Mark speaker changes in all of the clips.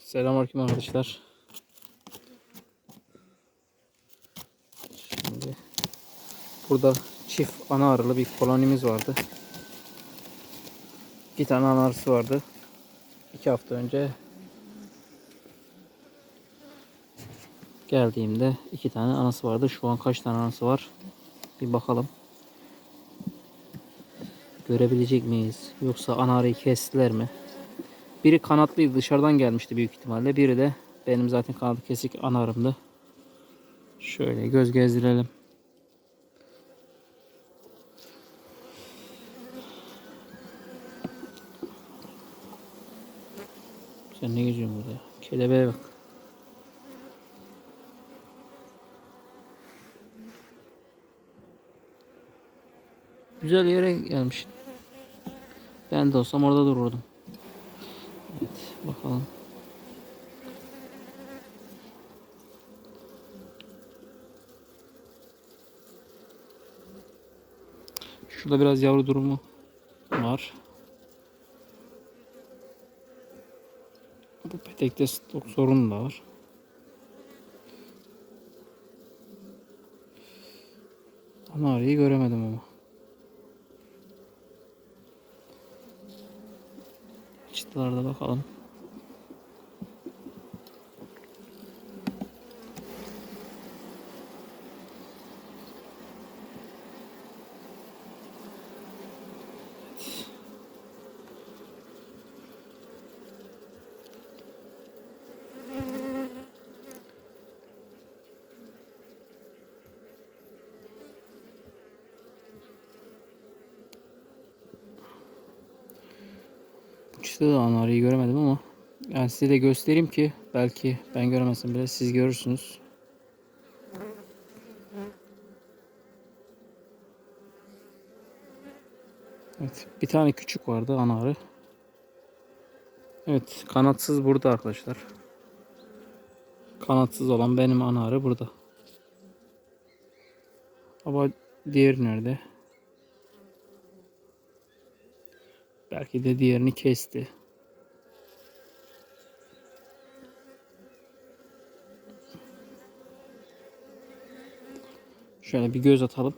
Speaker 1: Selamünaleyküm arkadaşlar. Şimdi burada çift ana arılı bir kolonimiz vardı. İki tane ana arısı vardı. İki hafta önce geldiğimde iki tane anası vardı. Şu an kaç tane anası var? Bir bakalım. Görebilecek miyiz? Yoksa ana arıyı kestiler mi? Biri kanatlıydı dışarıdan gelmişti büyük ihtimalle. Biri de benim zaten kanatlı kesik ana arımdı. Şöyle göz gezdirelim. Sen ne geziyorsun burada? Kelebeğe bak. Güzel yere gelmiş. Ben de olsam orada dururdum. Bakalım. Şurada biraz yavru durumu var. Bu petekte stok sorunu da var. Ana arıyı göremedim ama. Çıtılarda bakalım. İşte de anarıyı göremedim ama yani size de göstereyim ki belki ben göremezsem bile siz görürsünüz. Evet, bir tane küçük vardı anarı. Evet, kanatsız burada arkadaşlar. Kanatsız olan benim anarı burada. Ama diğeri nerede? Belki de diğerini kesti. Şöyle bir göz atalım.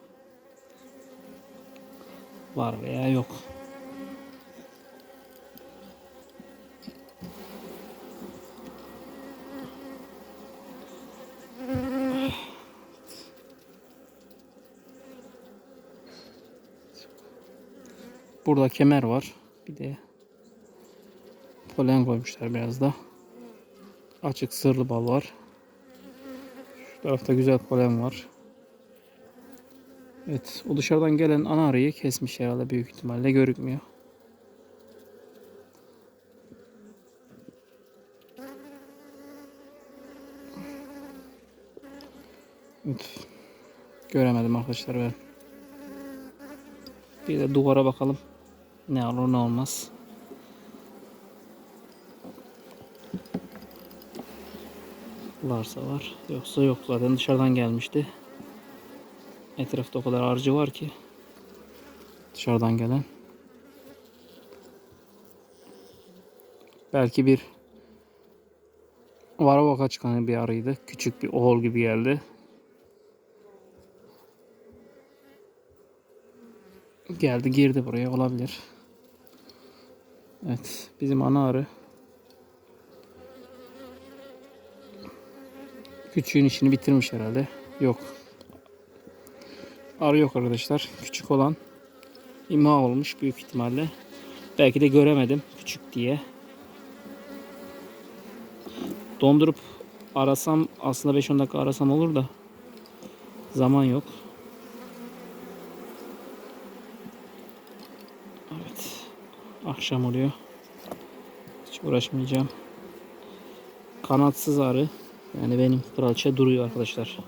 Speaker 1: Var veya yok. Burada kemer var. Bir de polen koymuşlar biraz da. Açık sırlı bal var. Şu tarafta güzel polen var. Evet, o dışarıdan gelen ana arıyı kesmiş herhalde büyük ihtimalle görükmüyor. Evet. Göremedim arkadaşlar ben. Bir de duvara bakalım. Ne olur ne olmaz. Varsa var. Yoksa yok. Zaten dışarıdan gelmişti. Etrafta o kadar harcı var ki. Dışarıdan gelen. Belki bir Varavaka çıkan bir arıydı. Küçük bir oğul gibi geldi. Geldi girdi buraya olabilir. Evet bizim ana arı. Küçüğün işini bitirmiş herhalde. Yok. Arı yok arkadaşlar. Küçük olan imha olmuş büyük ihtimalle. Belki de göremedim küçük diye. Dondurup arasam aslında 5-10 dakika arasam olur da zaman yok. Evet. Akşam oluyor. Hiç uğraşmayacağım. Kanatsız arı. Yani benim kraliçe duruyor arkadaşlar.